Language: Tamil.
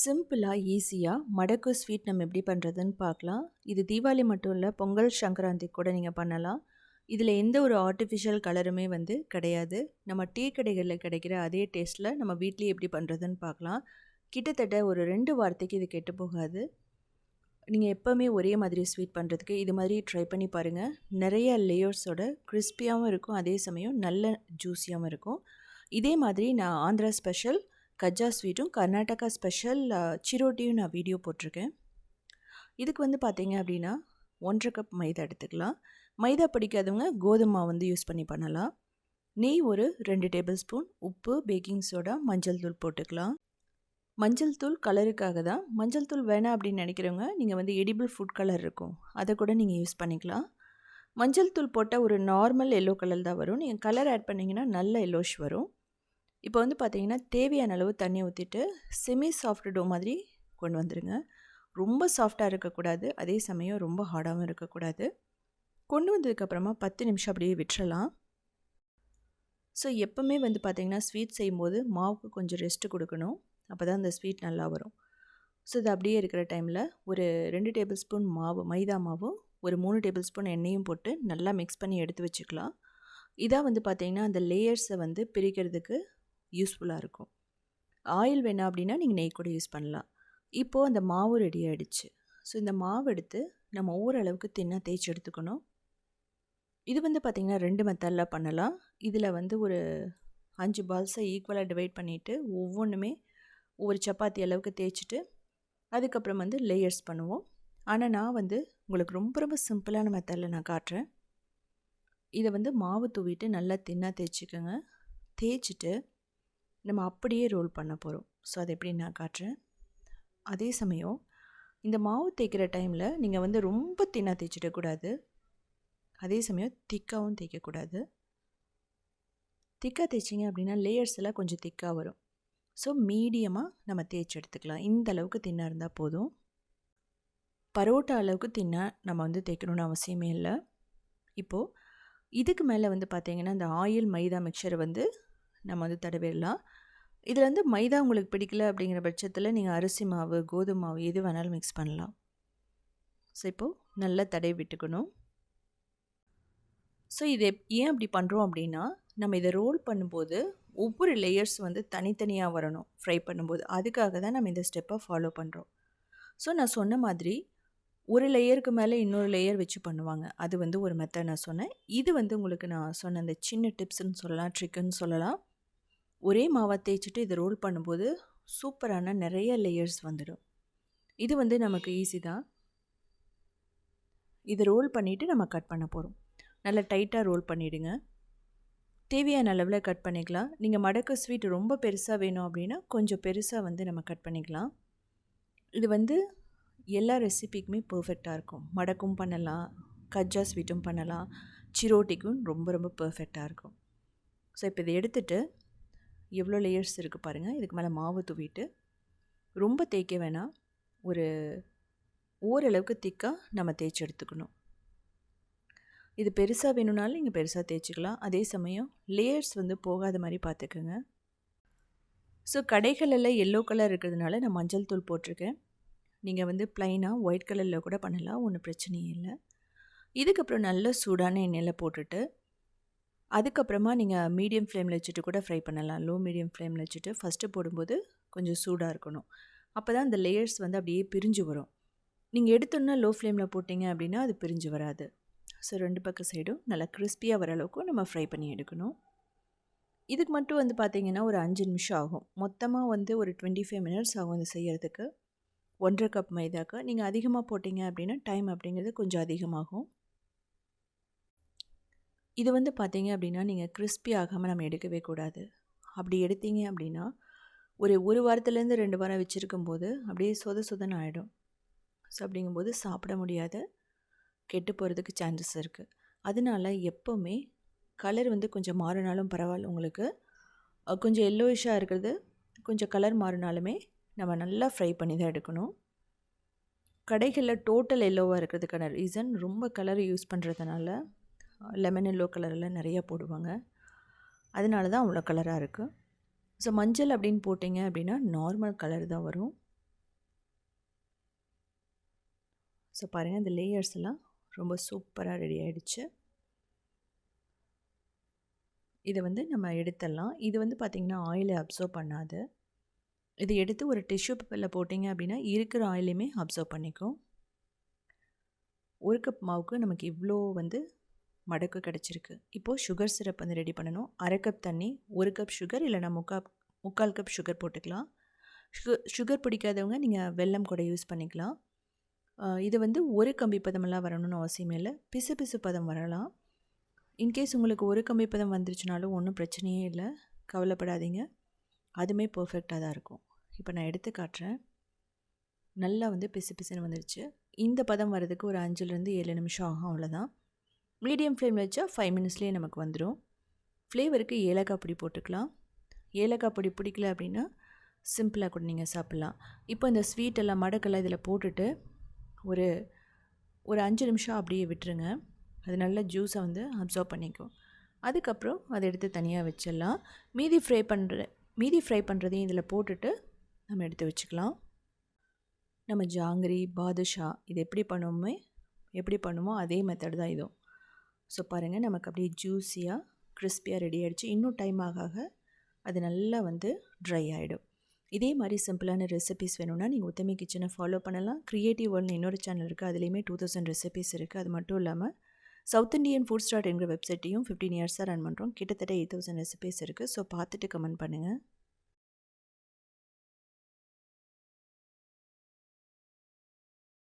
சிம்பிளாக ஈஸியாக மடக்கு ஸ்வீட் நம்ம எப்படி பண்ணுறதுன்னு பார்க்கலாம். இது தீபாவளி மட்டும் இல்லை பொங்கல் சங்கராந்தி கூட நீங்கள் பண்ணலாம். இதில் எந்த ஒரு ஆர்டிஃபிஷியல் கலருமே வந்து கிடையாது. நம்ம டீ கடைகளில் கிடைக்கிற அதே டேஸ்ட்டில் நம்ம வீட்லேயே எப்படி பண்ணுறதுன்னு பார்க்கலாம். கிட்டத்தட்ட ஒரு ரெண்டு வாரத்துக்கு இது கெட்டு போகாது. நீங்கள் எப்போவுமே ஒரே மாதிரி ஸ்வீட் பண்ணுறதுக்கு இது மாதிரி ட்ரை பண்ணி பாருங்கள் நிறைய லேயர்ஸோட கிறிஸ்பியாகவும் இருக்கும் அதே சமயம் நல்ல ஜூஸியாகவும் இருக்கும். இதே மாதிரி நான் ஆந்திரா ஸ்பெஷல் கஜ்ஜா ஸ்வீட்டும் கர்நாடகா ஸ்பெஷல் சிரோட்டியும் நான் வீடியோ போட்டிருக்கேன். இதுக்கு வந்து பார்த்தீங்க அப்படின்னா ஒன்றரை கப் மைதா எடுத்துக்கலாம். மைதா பிடிக்காதவங்க கோதுமை வந்து யூஸ் பண்ணி பண்ணலாம். நெய் ஒரு ரெண்டு டேபிள் ஸ்பூன் உப்பு பேக்கிங் சோடா மஞ்சள் தூள் போட்டுக்கலாம். மஞ்சள் தூள் கலருக்காக தான். மஞ்சள் தூள் வேணாம் அப்படின்னு நினைக்கிறவங்க நீங்கள் வந்து எடிபிள் ஃபுட் கலர் இருக்கும். அதை கூட நீங்கள் யூஸ் பண்ணிக்கலாம். மஞ்சள் தூள் போட்டால் ஒரு நார்மல் எல்லோ கலர் தான் வரும். நீங்கள் கலர் ஆட் பண்ணிங்கன்னா நல்ல எல்லோஷ் வரும். இப்போ வந்து பார்த்தீங்கன்னா தேவையான அளவு தண்ணி ஊற்றிட்டு செமி சாஃப்ட் டோ மாதிரி கொண்டு வந்துடுங்க ரொம்ப சாஃப்டாக இருக்கக்கூடாது. அதே சமயம் ரொம்ப ஹார்டாகவும் இருக்கக்கூடாது. கொண்டு வந்ததுக்கப்புறமா பத்து நிமிஷம் அப்படியே விட்டுறலாம். ஸோ எப்போவுமே வந்து பார்த்திங்கன்னா ஸ்வீட் செய்யும்போது மாவுக்கு கொஞ்சம் ரெஸ்ட்டு கொடுக்கணும். அப்போ தான் அந்த ஸ்வீட் நல்லா வரும். ஸோ இது அப்படியே இருக்கிற டைமில் ஒரு ரெண்டு டேபிள் ஸ்பூன் மாவு மைதா மாவும் ஒரு மூணு டேபிள் ஸ்பூன் எண்ணெயும் போட்டு நல்லா மிக்ஸ் பண்ணி எடுத்து வச்சுக்கலாம். இதாக வந்து பார்த்திங்கன்னா அந்த லேயர்ஸை வந்து பிரிக்கிறதுக்கு யூஸ்ஃபுல்லாக இருக்கும். ஆயில் வேணாம் அப்படின்னா நீங்கள் நெய் கூட யூஸ் பண்ணலாம். இப்போது அந்த மாவு ரெடி ஆகிடுச்சு ஸோ இந்த மாவு எடுத்து நம்ம ஓரளவுக்கு தின்னாக தேய்ச்சி எடுத்துக்கணும். இது வந்து பார்த்திங்கன்னா ரெண்டு மெத்தடில் பண்ணலாம். இதில் வந்து ஒரு அஞ்சு பால்ஸை ஈக்குவலாக டிவைட் பண்ணிவிட்டு ஒவ்வொன்றுமே ஒவ்வொரு சப்பாத்தி அளவுக்கு தேய்ச்சிட்டு அதுக்கப்புறம் வந்து லேயர்ஸ் பண்ணுவோம். ஆனால் நான் வந்து உங்களுக்கு ரொம்ப ரொம்ப சிம்பிளான மெத்தடில் நான் காட்டுறேன். இதை வந்து மாவு தூவிட்டு நல்லா தின்னாக தேய்ச்சிக்கோங்க. தேய்ச்சிட்டு நம்ம அப்படியே ரோல் பண்ண போகிறோம் ஸோ அதை எப்படி நான் காட்டுறேன்? அதே சமயம் இந்த மாவு தேய்க்கிற டைமில் நீங்கள் வந்து ரொம்ப தின்னாக தேய்ச்சிடக்கூடாது அதே சமயம் திக்காகவும் தேய்க்கக்கூடாது திக்காக தேய்ச்சிங்க அப்படின்னா லேயர்ஸ் எல்லாம் கொஞ்சம் திக்காக வரும். ஸோ மீடியமாக நம்ம தேய்ச்சி எடுத்துக்கலாம். இந்த அளவுக்கு தின்னாக இருந்தால் போதும். பரோட்டா அளவுக்கு தின்னாக நம்ம வந்து தேய்க்கணும்னு அவசியமே இல்லை. இப்போது இதுக்கு மேலே வந்து பார்த்திங்கன்னா இந்த ஆயில் மைதா மிக்சரை வந்து நம்ம வந்து தடவிடலாம். இதில் வந்து மைதா உங்களுக்கு பிடிக்கல அப்படிங்கிற பட்சத்தில் நீங்கள் அரிசி மாவு கோதுமை மாவு எது வேணாலும் மிக்ஸ் பண்ணலாம். ஸோ இப்போது நல்லா தடவி விட்டுக்கணும். ஸோ இது ஏன் அப்படி பண்ணுறோம் அப்படின்னா நம்ம இதை ரோல் பண்ணும்போது ஒவ்வொரு லேயர்ஸ் வந்து தனித்தனியாக வரணும் ஃப்ரை பண்ணும்போது. அதுக்காக தான் நம்ம இந்த ஸ்டெப்பை ஃபாலோ பண்ணுறோம் ஸோ நான் சொன்ன மாதிரி ஒரு லேயருக்கு மேலே இன்னொரு லேயர் வச்சு பண்ணுவாங்க. அது வந்து ஒரு மெத்தட் நான் சொன்னேன். இது வந்து உங்களுக்கு நான் சொன்ன அந்த சின்ன டிப்ஸ்ன்னு சொல்லலாம் ட்ரிக்குன்னு சொல்லலாம். ஒரே மாவை தேய்ச்சிட்டு இதை ரோல் பண்ணும்போது சூப்பரான நிறைய லேயர்ஸ் வந்துடும். இது வந்து நமக்கு ஈஸி தான். இதை ரோல் பண்ணிவிட்டு நம்ம கட் பண்ண போகிறோம் நல்லா டைட்டாக ரோல் பண்ணிவிடுங்க தேவையான அளவில் கட் பண்ணிக்கலாம். நீங்கள் மடக்கு ஸ்வீட் ரொம்ப பெருசாக வேணும் அப்படின்னா கொஞ்சம் பெருசாக வந்து நம்ம கட் பண்ணிக்கலாம். இது வந்து எல்லா ரெசிபிக்குமே பர்ஃபெக்டாக இருக்கும். மடக்கும் பண்ணலாம் கஜ்ஜா ஸ்வீட்டும் பண்ணலாம் சிரோட்டிக்கும் ரொம்ப ரொம்ப பர்ஃபெக்டாக இருக்கும். ஸோ இப்போ இதை எடுத்துகிட்டு எவ்வளோ லேயர்ஸ் இருக்குது பாருங்கள் இதுக்கு மேலே மாவு தூவிட்டு ரொம்ப தேய்க்க வேணாம். ஒரு ஓரளவுக்கு திக்காக நம்ம தேய்ச்சி எடுத்துக்கணும். இது பெருசாக வேணும்னாலும் நீங்கள் பெருசாக தேய்ச்சிக்கலாம். அதே சமயம் லேயர்ஸ் வந்து போகாத மாதிரி பார்த்துக்கோங்க ஸோ கடைகளெல்லாம் எல்லோ கலர் இருக்கிறதுனால நான் மஞ்சள் தூள் போட்டிருக்கேன். நீங்கள் வந்து ப்ளைனாக ஒயிட் கலரில் கூட பண்ணலாம். ஒன்றும் பிரச்சனையே இல்லை. இதுக்கப்புறம் நல்ல சூடான எண்ணெயில் போட்டுட்டு அதுக்கப்புறமா நீங்கள் மீடியம் ஃப்ளேமில் வச்சுட்டு கூட ஃப்ரை பண்ணலாம். லோ மீடியம் ஃப்ளேமில் வச்சுட்டு ஃபஸ்ட்டு போடும்போது கொஞ்சம் சூடாக இருக்கணும். அப்போ தான் அந்த லேயர்ஸ் வந்து அப்படியே பிரிஞ்சு வரும். நீங்கள் எடுத்தோன்னா லோ ஃப்ளேமில் போட்டிங்க அப்படின்னா அது பிரிஞ்சு வராது. ஸோ ரெண்டு பக்கம் சைடும் நல்லா கிறிஸ்பியாக வர அளவுக்கு நம்ம ஃப்ரை பண்ணி எடுக்கணும். இதுக்கு மட்டும் வந்து பார்த்திங்கன்னா ஒரு அஞ்சு நிமிஷம் ஆகும். மொத்தமாக வந்து ஒரு டுவெண்ட்டி ஃபைவ் மினிட்ஸ் ஆகும் இது செய்கிறதுக்கு ஒன்றரை கப் மைதாக்கு. நீங்கள் அதிகமாக போட்டிங்க அப்படின்னா டைம் அப்படிங்கிறது கொஞ்சம் அதிகமாகும். இது வந்து பார்த்தீங்க அப்படின்னா நீங்கள் கிறிஸ்பி ஆகாமல் நம்ம எடுக்கவே கூடாது. அப்படி எடுத்தீங்க அப்படின்னா ஒரு ஒரு வாரத்துலேருந்து ரெண்டு வாரம் வச்சுருக்கும் போது அப்படியே சொத சொதன்னு ஆகிடும் ஸோ அப்படிங்கும்போது சாப்பிட முடியாத கெட்டு போகிறதுக்கு சான்சஸ் இருக்குது அதனால எப்போவுமே கலர் வந்து கொஞ்சம் மாறினாலும் பரவாயில்ல உங்களுக்கு. கொஞ்சம் எல்லோயிஷாக இருக்கிறது கொஞ்சம் கலர் மாறினாலுமே நம்ம நல்லா ஃப்ரை பண்ணி தான் எடுக்கணும். கடைகளில் டோட்டல் எல்லோவாக இருக்கிறதுக்கான ரீசன் ரொம்ப கலர் யூஸ் பண்ணுறதுனால லெமன் எல்லோ கலரில் நிறையா போடுவாங்க. அதனால தான் அவ்வளோ கலராக இருக்குது ஸோ மஞ்சள் அப்படின்னு போட்டிங்க அப்படின்னா நார்மல் கலர் தான் வரும். ஸோ பாருங்கள் இந்த லேயர்ஸ் எல்லாம் ரொம்ப சூப்பராக ரெடி ஆகிடுச்சு இதை வந்து நம்ம எடுத்துடலாம். இது வந்து பார்த்திங்கன்னா ஆயிலை அப்சர்வ் பண்ணாது. இதை எடுத்து ஒரு டிஷ்யூ பேப்பரில் போட்டிங்க அப்படின்னா இருக்கிற ஆயிலையுமே அப்சர்வ் பண்ணிக்கும். ஒரு கப் மாவுக்கு நமக்கு இவ்வளோ வந்து மடக்கு கிடச்சிருக்கு. இப்போது சுகர் சிரப் வந்து ரெடி பண்ணணும். அரை கப் தண்ணி ஒரு கப் சுகர் இல்லைனா முக்கால் முக்கால் கப் சுகர் போட்டுக்கலாம். சுகர் சுகர் பிடிக்காதவங்க நீங்கள் வெல்லம் கூட யூஸ் பண்ணிக்கலாம். இது வந்து ஒரு கம்பி பதமெல்லாம் வரணும்னு அவசியமே இல்லை. பிசு பிசு பதம் வரலாம். இன்கேஸ் உங்களுக்கு ஒரு கம்பி பதம் வந்துருச்சுனாலும் ஒன்றும் பிரச்சனையே இல்லை. கவலைப்படாதீங்க. அதுவுமே பர்ஃபெக்டாக தான் இருக்கும். இப்போ நான் எடுத்து காட்டுறேன். நல்லா வந்து பிசு பிசுன்னு வந்துருச்சு. இந்த பதம் வரதுக்கு ஒரு அஞ்சுலேருந்து ஏழு நிமிஷம் ஆகும் அவ்வளோதான் மீடியம் ஃப்ளேமில் வச்சா ஃபைவ் மினிட்ஸ்லேயே நமக்கு வந்துடும் ஃப்ளேவருக்கு ஏலக்காய் பொடி போட்டுக்கலாம். ஏலக்காய் பொடி பிடிக்கல அப்படின்னா சிம்பிளாக கூட நீங்கள் சாப்பிட்லாம். இப்போ இந்த ஸ்வீட்டெல்லாம் மடக்கெல்லாம் இதில் போட்டுட்டு ஒரு ஒரு அஞ்சு நிமிஷம் அப்படியே விட்டுருங்க. அது நல்ல ஜூஸை வந்து அப்சர்வ் பண்ணிக்கும். அதுக்கப்புறம் அதை எடுத்து தனியாக வச்சிடலாம். மீதி ஃப்ரை பண்ணுற மீதி ஃப்ரை பண்ணுறதையும் இதில் போட்டுட்டு நம்ம எடுத்து வச்சுக்கலாம். நம்ம ஜாங்கிரி பாதுஷா இது எப்படி பண்ணுவோமே எப்படி பண்ணுமோ அதே மெத்தட் தான் இதுவும். ஸோ பாருங்கள் நமக்கு அப்படியே ஜூஸியாக கிறிஸ்பியாக ரெடி ஆகிடுச்சு இன்னும் டைம் ஆக ஆக அது நல்லா வந்து ட்ரை ஆகிடும் இதே மாதிரி சிம்பிளான ரெசிபிஸ் வேணும்னா நீங்கள் உத்தமி கிச்சனை ஃபாலோ பண்ணலாம். க்ரியேட்டிவ் வேர்ல்டு இன்னொரு சேனல் இருக்குது அதுலேயுமே டூ தௌசண்ட் ரெசிபிஸ் இருக்குது அது மட்டும் இல்லாமல் சவுத் இண்டியன் ஃபுட் ஸ்டார்ட் என்கிற வெப்சைட்டையும் ஃபிஃப்டீன் இயர்ஸாக ரன் பண்ணுறோம் கிட்டத்தட்ட எயிட் தௌசண்ட் ரெசிபிஸ் இருக்குது ஸோ பார்த்துட்டு கமெண்ட் பண்ணுங்கள்